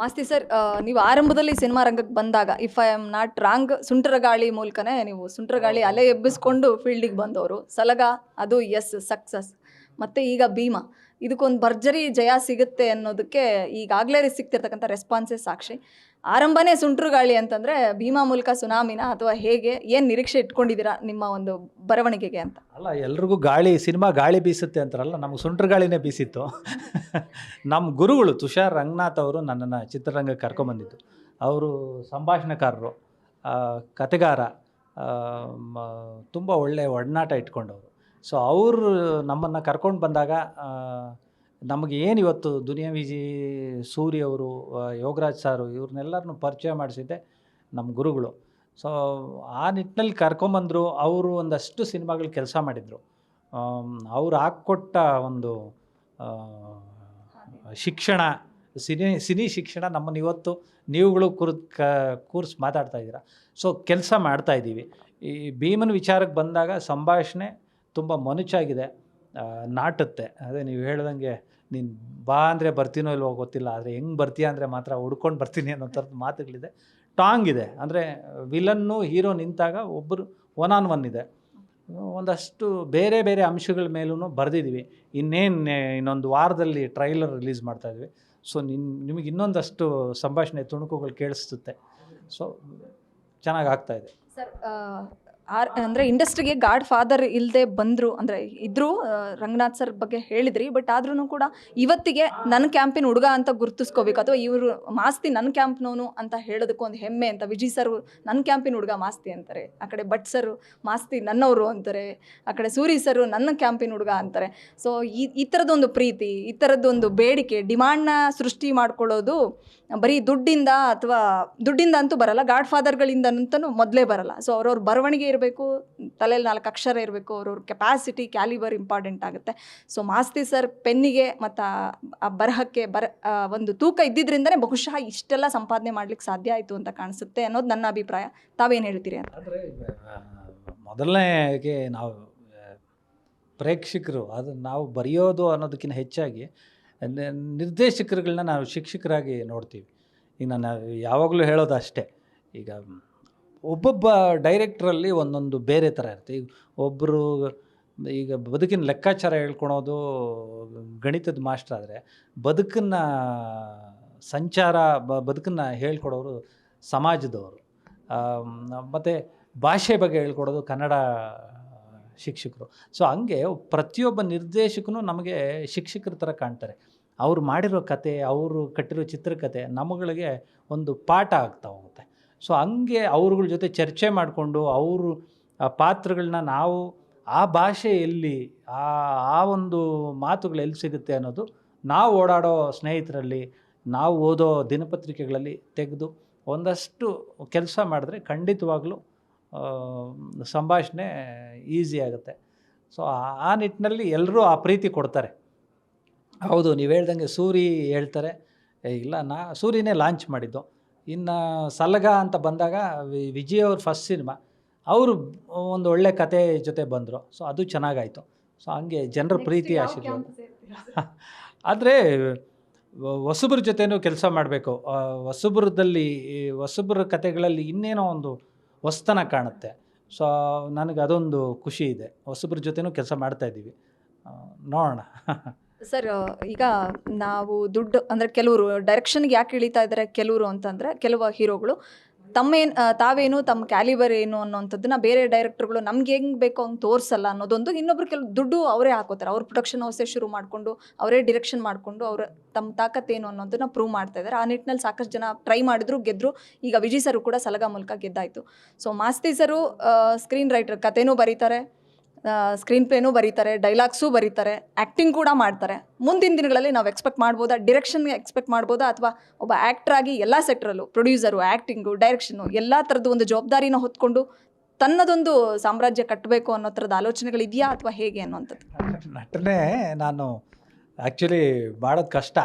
ಮಾಸ್ತಿ ಸರ್ ನೀವು ಆರಂಭದಲ್ಲಿ ಸಿನಿಮಾ ರಂಗಕ್ಕೆ ಬಂದಾಗ if I am not wrong Suntaragaali ಮೂಲಕನೇ ನೀವು ಸುಂಟರಗಾಳಿ ಅಲೆ ಎಬ್ಬಿಸ್ಕೊಂಡು ಫೀಲ್ಡಿಗೆ ಬಂದವರು. ಸಲಗ ಅದು ಎಸ್ ಸಕ್ಸಸ್ ಮತ್ತು ಈಗ ಭೀಮಾ. ಇದಕ್ಕೊಂದು ಭರ್ಜರಿ ಜಯ ಸಿಗುತ್ತೆ ಅನ್ನೋದಕ್ಕೆ ಈಗಾಗಲೇ ಸಿಗ್ತಿರ್ತಕ್ಕಂಥ ರೆಸ್ಪಾನ್ಸೇ ಸಾಕ್ಷಿ. ಆರಂಭನೇ ಸುಂಟ್ರು ಗಾಳಿ ಅಂತಂದರೆ ಭೀಮಾ ಮೂಲಕ ಸುನಾಮಿನ ಅಥವಾ ಹೇಗೆ, ಏನು ನಿರೀಕ್ಷೆ ಇಟ್ಕೊಂಡಿದ್ದೀರಾ ನಿಮ್ಮ ಒಂದು ಬರವಣಿಗೆಗೆ ಅಂತ? ಅಲ್ಲ, ಎಲ್ರಿಗೂ ಗಾಳಿ, ಸಿನಿಮಾ ಗಾಳಿ ಬೀಸುತ್ತೆ ಅಂತಾರಲ್ಲ, ನಮ್ಗೆ ಸುಂಟ್ರ ಗಾಳಿನೇ ಬೀಸಿತ್ತು. ನಮ್ಮ ಗುರುಗಳು ತುಷಾರ್ ರಂಗನಾಥ್ ಅವರು ನನ್ನನ್ನು ಚಿತ್ರರಂಗಕ್ಕೆ ಕರ್ಕೊಂಬಂದಿದ್ದು. ಅವರು ಸಂಭಾಷಣೆಕಾರರು ಕತೆಗಾರ ತುಂಬ ಒಳ್ಳೆಯ ಒಡನಾಟ ಇಟ್ಕೊಂಡವರು. ಸೊ ಅವರು ನಮ್ಮನ್ನು ಕರ್ಕೊಂಡು ಬಂದಾಗ ನಮಗೆ ಏನು ಇವತ್ತು ದುನಿಯಾ ವಿಜಿ ಸೂರಿ ಅವರು ಯೋಗರಾಜ್ ಸಾರು ಇವ್ರನ್ನೆಲ್ಲರನ್ನೂ ಪರಿಚಯ ಮಾಡಿಸಿದ್ದೆ ನಮ್ಮ ಗುರುಗಳು. ಸೊ ಆ ನಿಟ್ಟಿನಲ್ಲಿ ಕರ್ಕೊಂಬಂದರು, ಅವರು ಒಂದಷ್ಟು ಸಿನಿಮಾಗಳು ಕೆಲಸ ಮಾಡಿದರು. ಅವ್ರು ಹಾಕ್ಕೊಟ್ಟ ಒಂದು ಶಿಕ್ಷಣ, ಸಿನಿ ಸಿನಿ ಶಿಕ್ಷಣ ನಮ್ಮನ್ನು ಇವತ್ತು ನೀವುಗಳು ಕುರ್, ಕ, ಕೂರ್ಸ್ ಮಾತಾಡ್ತಾ ಇದ್ದೀರಾ. ಸೊ ಕೆಲಸ ಮಾಡ್ತಾಯಿದ್ದೀವಿ ಈ ಭೀಮನ ವಿಚಾರಕ್ಕೆ ಬಂದಾಗ ಸಂಭಾಷಣೆ ತುಂಬ ಮನುಚಾಗಿದೆ ನಾಟುತ್ತೆ. ಅದೇ ನೀವು ಹೇಳ್ದಂಗೆ ನೀನು ಬಾ ಅಂದರೆ ಬರ್ತೀನೋ ಇಲ್ವೋ ಗೊತ್ತಿಲ್ಲ, ಆದರೆ ಹೆಂಗೆ ಬರ್ತೀಯ ಅಂದರೆ ಮಾತ್ರ ಹುಡ್ಕೊಂಡು ಬರ್ತೀನಿ ಅನ್ನೋ ಥರದ ಮಾತುಗಳಿದೆ. ಟಾಂಗ್ ಇದೆ. ಅಂದರೆ ವಿಲನ್ನು, ಹೀರೋ ನಿಂತಾಗ ಒಬ್ಬರು ಒನ್ ಆನ್ ಒನ್ ಇದೆ. ಒಂದಷ್ಟು ಬೇರೆ ಬೇರೆ ಅಂಶಗಳ ಮೇಲೂ ಬರೆದಿದ್ದೀವಿ ಇನ್ನೇನು ಇನ್ನೊಂದು ವಾರದಲ್ಲಿ ಟ್ರೈಲರ್ ರಿಲೀಸ್ ಮಾಡ್ತಾ ಇದ್ವಿ. ಸೊ ನಿನ್, ನಿಮಗೆ ಇನ್ನೊಂದಷ್ಟು ಸಂಭಾಷಣೆ, ತುಣುಕುಗಳು ಕೇಳಿಸುತ್ತೆ ಸೊ ಚೆನ್ನಾಗಿ ಆಗ್ತಾ ಇದೆ. ಸರ್ ಆರ್ ಅಂದರೆ ಇಂಡಸ್ಟ್ರಿಗೆ ಗಾಡ್ ಫಾದರ್ ಇಲ್ಲದೆ ಬಂದರು, ಅಂದರೆ ಇದ್ದರು ರಂಗನಾಥ್ ಸರ್ ಬಗ್ಗೆ ಹೇಳಿದ್ರಿ, ಬಟ್ ಆದ್ರೂ ಕೂಡ ಇವತ್ತಿಗೆ ನನ್ನ ಕ್ಯಾಂಪಿನ ಹುಡುಗ ಅಂತ ಗುರುತಿಸ್ಕೋಬೇಕು, ಅಥವಾ ಇವರು ಮಾಸ್ತಿ ನನ್ನ ಕ್ಯಾಂಪ್ನವನು ಅಂತ ಹೇಳೋದಕ್ಕೂ ಒಂದು ಹೆಮ್ಮೆ ಅಂತ ವಿಜಯ್ ಸರ್ ನನ್ನ ಕ್ಯಾಂಪಿನ ಹುಡುಗ ಮಾಸ್ತಿ ಅಂತಾರೆ, ಆ ಕಡೆ ಭಟ್ ಸರ್ ಮಾಸ್ತಿ ನನ್ನವರು ಅಂತಾರೆ, ಆ ಕಡೆ ಸೂರಿ ಸರ್ ನನ್ನ ಕ್ಯಾಂಪಿನ ಹುಡುಗ ಅಂತಾರೆ. ಸೊ ಈ ಈ ಥರದೊಂದು ಪ್ರೀತಿ, ಈ ಥರದ್ದೊಂದು ಬೇಡಿಕೆ, ಡಿಮಾಂಡ್ನ ಸೃಷ್ಟಿ ಮಾಡ್ಕೊಳ್ಳೋದು ಬರೀ ದುಡ್ಡಿಂದ ಅಥವಾ ದುಡ್ಡಿಂದ ಅಂತೂ ಬರಲ್ಲ ಗಾಡ್ ಫಾದರ್ಗಳಿಂದ ಅಂತಲೂ ಮೊದಲೇ ಬರಲ್ಲ. ಸೊ ಅವ್ರವ್ರ ಬರವಣಿಗೆ ಇರಬೇಕು ತಲೆಯಲ್ಲಿ ನಾಲ್ಕು ಅಕ್ಷರ ಇರಬೇಕು, ಅವ್ರವ್ರ ಕೆಪಾಸಿಟಿ ಕ್ಯಾಲಿಬರ್ ಇಂಪಾರ್ಟೆಂಟ್ ಆಗುತ್ತೆ. ಸೊ ಮಾಸ್ತಿ ಸರ್ ಪೆನ್ನಿಗೆ ಮತ್ತು ಆ ಬರಹಕ್ಕೆ ಬರ ಒಂದು ತೂಕ ಇದ್ದಿದ್ದರಿಂದನೇ ಬಹುಶಃ ಇಷ್ಟೆಲ್ಲ ಸಂಪಾದನೆ ಮಾಡ್ಲಿಕ್ಕೆ ಸಾಧ್ಯ ಆಯಿತು ಅಂತ ಕಾಣಿಸುತ್ತೆ ಅನ್ನೋದು ನನ್ನ ಅಭಿಪ್ರಾಯ. ತಾವೇನು ಹೇಳ್ತೀರಿ ಅಂತ? ಮೊದಲನೇಗೆ ನಾವು ಪ್ರೇಕ್ಷಕರು, ಅದು ನಾವು ಬರೆಯೋದು ಅನ್ನೋದಕ್ಕಿಂತ ಹೆಚ್ಚಾಗಿ ನಿರ್ದೇಶಕರುಗಳನ್ನ ನಾವು ಶಿಕ್ಷಕರಾಗಿ ನೋಡ್ತೀವಿ. ಈಗ ನಾನು ಯಾವಾಗಲೂ ಹೇಳೋದು ಅಷ್ಟೇ. ಈಗ ಒಬ್ಬೊಬ್ಬ ಡೈರೆಕ್ಟ್ರಲ್ಲಿ ಒಂದೊಂದು ಬೇರೆ ಥರ ಇರುತ್ತೆ. ಈಗ ಒಬ್ಬರು ಈಗ ಬದುಕಿನ ಲೆಕ್ಕಾಚಾರ ಹೇಳ್ಕೊಳೋದು ಗಣಿತದ ಮಾಸ್ಟರ್ ಆದರೆ ಬದುಕನ್ನು ಸಂಚಾರ, ಬ, ಬದುಕನ್ನು ಹೇಳ್ಕೊಡೋರು ಸಮಾಜದವರು. ಮತ್ತು ಭಾಷೆ ಬಗ್ಗೆ ಹೇಳ್ಕೊಡೋದು ಕನ್ನಡ ಶಿಕ್ಷಕರು. ಸೊ ಹಂಗೆ ಪ್ರತಿಯೊಬ್ಬ ನಿರ್ದೇಶಕನು ನಮಗೆ ಶಿಕ್ಷಕರ ಥರ ಕಾಣ್ತಾರೆ. ಅವ್ರು ಮಾಡಿರೋ ಕತೆ, ಅವರು ಕಟ್ಟಿರೋ ಚಿತ್ರಕಥೆ ನಮಗಳಿಗೆ ಒಂದು ಪಾಠ ಆಗ್ತಾ ಹೋಗುತ್ತೆ. ಸೊ ಹಂಗೆ ಅವ್ರಗಳ ಜೊತೆ ಚರ್ಚೆ ಮಾಡಿಕೊಂಡು ಅವರು ಪಾತ್ರಗಳನ್ನ ನಾವು ಆ ಭಾಷೆ ಎಲ್ಲಿ ಆ ಆ ಒಂದು ಮಾತುಗಳು ಎಲ್ಲಿ ಸಿಗುತ್ತೆ ಅನ್ನೋದು ನಾವು ಓಡಾಡೋ ಸ್ನೇಹಿತರಲ್ಲಿ, ನಾವು ಓದೋ ದಿನಪತ್ರಿಕೆಗಳಲ್ಲಿ ತೆಗೆದು ಒಂದಷ್ಟು ಕೆಲಸ ಮಾಡಿದ್ರೆ ಖಂಡಿತವಾಗ್ಲೂ ಸಂಭಾಷಣೆ ಈಸಿ ಆಗುತ್ತೆ. ಸೊ ಆ- ನಿಟ್ಟಿನಲ್ಲಿ ಎಲ್ಲರೂ ಆ ಪ್ರೀತಿ ಕೊಡ್ತಾರೆ. ಹೌದು ನೀವು ಹೇಳ್ದಂಗೆ ಸೂರಿ ಹೇಳ್ತಾರೆ. ಇಲ್ಲ ನಾ ಸೂರಿನೇ ಲಾಂಚ್ ಮಾಡಿದ್ದು. ಇನ್ನು ಸಲಗ ಅಂತ ಬಂದಾಗ ವಿಜಯ್ ಅವ್ರ ಫಸ್ಟ್ ಸಿನಿಮಾ ಅವರು ಒಂದು ಒಳ್ಳೆ ಕತೆ ಜೊತೆ ಬಂದರು. ಸೊ ಅದು ಚೆನ್ನಾಗಾಯಿತು. ಸೊ ಹಂಗೆ ಜನರ ಪ್ರೀತಿ ಆಶೀರ್ವಾದ. ಆದರೆ ಹೊಸಬ್ರ ಜೊತೆನೂ ಕೆಲಸ ಮಾಡಬೇಕು. ಹೊಸಬ್ರದಲ್ಲಿ ಹೊಸಬ್ರ ಕತೆಗಳಲ್ಲಿ ಇನ್ನೇನೋ ಒಂದು ಹೊಸ್ತನ ಕಾಣುತ್ತೆ. ಸೊ ನನಗೆ ಅದೊಂದು ಖುಷಿ ಇದೆ. ಹೊಸಬ್ರ ಜೊತೆನೂ ಕೆಲಸ ಮಾಡ್ತಾ ಇದ್ದೀವಿ. ನೋಡೋಣ. ಸರ್ ಈಗ ನಾವು ದುಡ್ಡು ಅಂದರೆ ಕೆಲವರು ಡೈರೆಕ್ಷನ್ಗೆ ಯಾಕೆ ಇಳಿತಾ ಇದ್ದಾರೆ ಕೆಲವರು ಅಂತಂದರೆ, ಕೆಲವು ಹೀರೋಗಳು ತಮ್ಮೇನು ತಾವೇನು ತಮ್ಮ ಕ್ಯಾಲಿಬರ್ ಏನು ಅನ್ನೋಂಥದ್ದನ್ನ ಬೇರೆ ಡೈರೆಕ್ಟರ್ಗಳು ನಮ್ಗೆ ಹೆಂಗೆ ಬೇಕೋ ಹಂಗೆ ತೋರಿಸಲ್ಲ ಅನ್ನೋದೊಂದು ಇನ್ನೊಬ್ರು ಕೆಲವು ದುಡ್ಡು ಅವರೇ ಹಾಕೋತಾರೆ. ಅವ್ರ ಪ್ರೊಡಕ್ಷನ್ ಹೌಸೇ ಶುರು ಮಾಡಿಕೊಂಡು, ಅವರೇ ಡಿರೆಕ್ಷನ್ ಮಾಡಿಕೊಂಡು, ಅವ್ರ ತಮ್ಮ ತಾಕತ್ತೇನು ಅನ್ನೋದನ್ನ ಪ್ರೂವ್ ಮಾಡ್ತಾ ಇದ್ದಾರೆ ಆ ನಿಟ್ಟಿನಲ್ಲಿ ಸಾಕಷ್ಟು ಜನ ಟ್ರೈ ಮಾಡಿದ್ರು ಗೆದ್ದರು ಈಗ ವಿಜಯ್ ಸರು ಕೂಡ ಸಲಗ ಮೂಲಕ ಗೆದ್ದಾಯಿತು. So Masti sir screen writer ಕಥೆನೂ ಬರೀತಾರೆ. ಸ್ಕ್ರೀನ್ ಪ್ಲೇನೂ ಬರೀತಾರೆ ಡೈಲಾಗ್ಸೂ ಬರೀತಾರೆ ಆ್ಯಕ್ಟಿಂಗ್ ಕೂಡ ಮಾಡ್ತಾರೆ. ಮುಂದಿನ ದಿನಗಳಲ್ಲಿ ನಾವು ಎಕ್ಸ್ಪೆಕ್ಟ್ ಮಾಡ್ಬೋದಾ ಡಿರೆಕ್ಷನ್ಗೆ ಎಕ್ಸ್ಪೆಕ್ಟ್ ಮಾಡ್ಬೋದಾ ಅಥವಾ ಒಬ್ಬ ಆ್ಯಕ್ಟ್ರಾಗಿ ಆಗಿ ಎಲ್ಲ ಸೆಕ್ಟ್ರಲ್ಲೂ ಪ್ರೊಡ್ಯೂಸರು ಆ್ಯಕ್ಟಿಂಗು ಡೈರೆಕ್ಷನು ಎಲ್ಲ ಥರದ್ದು ಒಂದು ಜವಾಬ್ದಾರಿನ ಹೊತ್ಕೊಂಡು ತನ್ನದೊಂದು ಸಾಮ್ರಾಜ್ಯ ಕಟ್ಟಬೇಕು ಅನ್ನೋ ಥರದ ಆಲೋಚನೆಗಳಿದೆಯಾ ಅಥವಾ ಹೇಗೆ ಅನ್ನೋಂಥದ್ದು ನಟನೆ ನಾನು ಆ್ಯಕ್ಚುಲಿ ಮಾಡೋದು ಕಷ್ಟ.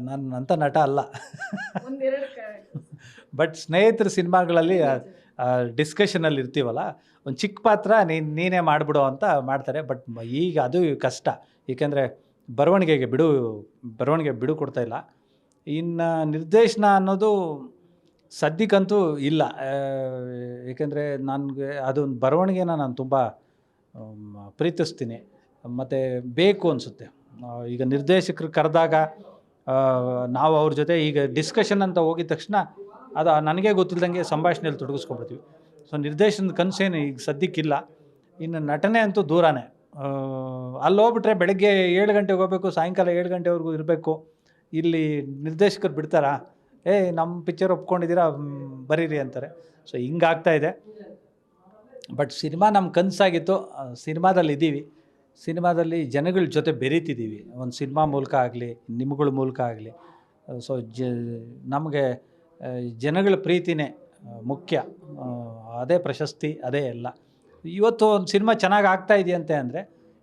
ನಾನು ಅಂತ ನಟ ಅಲ್ಲ. ಬಟ್ ಸ್ನೇಹಿತರ ಸಿನಿಮಾಗಳಲ್ಲಿ ಡಿಸ್ಕಷನಲ್ಲಿ ಇರ್ತೀವಲ್ಲ, ಒಂದು ಚಿಕ್ಕ ಪಾತ್ರ ನೀನು, ನೀನೇ ಮಾಡಿಬಿಡು ಅಂತ ಮಾಡ್ತಾರೆ. ಬಟ್ ಈಗ ಅದು ಕಷ್ಟ. ಏಕೆಂದರೆ ಬರವಣಿಗೆಗೆ ಬಿಡು, ಬರವಣಿಗೆ ಬಿಡು ಕೊಡ್ತಾ ಇಲ್ಲ. ಇನ್ನು ನಿರ್ದೇಶನ ಅನ್ನೋದು ಸದ್ಯಕ್ಕಂತೂ ಇಲ್ಲ. ಏಕೆಂದರೆ ನನಗೆ ಅದೊಂದು ಬರವಣಿಗೆನ ನಾನು ತುಂಬ ಪ್ರೀತಿಸ್ತೀನಿ. ಮತ್ತು ಬೇಕು ಅನಿಸುತ್ತೆ. ಈಗ ನಿರ್ದೇಶಕರು ಕರೆದಾಗ ನಾವು ಅವ್ರ ಜೊತೆ ಈಗ ಡಿಸ್ಕಷನ್ ಅಂತ ಹೋಗಿದ ತಕ್ಷಣ ಅದು ನನಗೆ ಗೊತ್ತಿಲ್ಲದಂಗೆ ಸಂಭಾಷಣೆಯಲ್ಲಿ ತೊಡಗಿಸ್ಕೊಂಡ್ಬಿಡ್ತೀವಿ. ಸೊ ನಿರ್ದೇಶನದ ಕನಸೇನು ಈಗ ಸದ್ಯಕ್ಕಿಲ್ಲ. ಇನ್ನು ನಟನೆ ಅಂತೂ ದೂರನೇ. ಅಲ್ಲಿ ಹೋಗ್ಬಿಟ್ರೆ ಬೆಳಗ್ಗೆ ಏಳು ಗಂಟೆಗೆ ಹೋಗಬೇಕು, ಸಾಯಂಕಾಲ ಏಳು ಗಂಟೆವರೆಗೂ ಇರಬೇಕು. ಇಲ್ಲಿ ನಿರ್ದೇಶಕರು ಬಿಡ್ತಾರಾ? ಏ, ನಮ್ಮ ಪಿಕ್ಚರ್ ಒಪ್ಕೊಂಡಿದ್ದೀರಾ? ಬರೀರಿ ಅಂತಾರೆ. ಸೊ ಹಿಂಗಾಗ್ತಾ ಇದೆ. ಬಟ್ ಸಿನಿಮಾ ನಮ್ಮ ಕನಸಾಗಿತ್ತು. ಸಿನಿಮಾದಲ್ಲಿ ಇದ್ದೀವಿ. ಸಿನಿಮಾದಲ್ಲಿ ಜನಗಳ ಜೊತೆ ಬೆರೀತಿದ್ದೀವಿ. ಒಂದು ಸಿನಿಮಾ ಮೂಲಕ ಆಗಲಿ, ನಿಮ್ಗಳ ಮೂಲಕ ಆಗಲಿ. ಸೊ ಜ, ನಮಗೆ ಜನಗಳ ಪ್ರೀತಿನೇ ಮುಖ್ಯ. ಅದೇ ಪ್ರಶಸ್ತಿ, ಅದೇ ಎಲ್ಲ. ಇವತ್ತು ಒಂದು ಸಿನಿಮಾ ಚೆನ್ನಾಗಿ ಆಗ್ತಾ ಇದೆಯಂತೆ ಅಂದರೆ,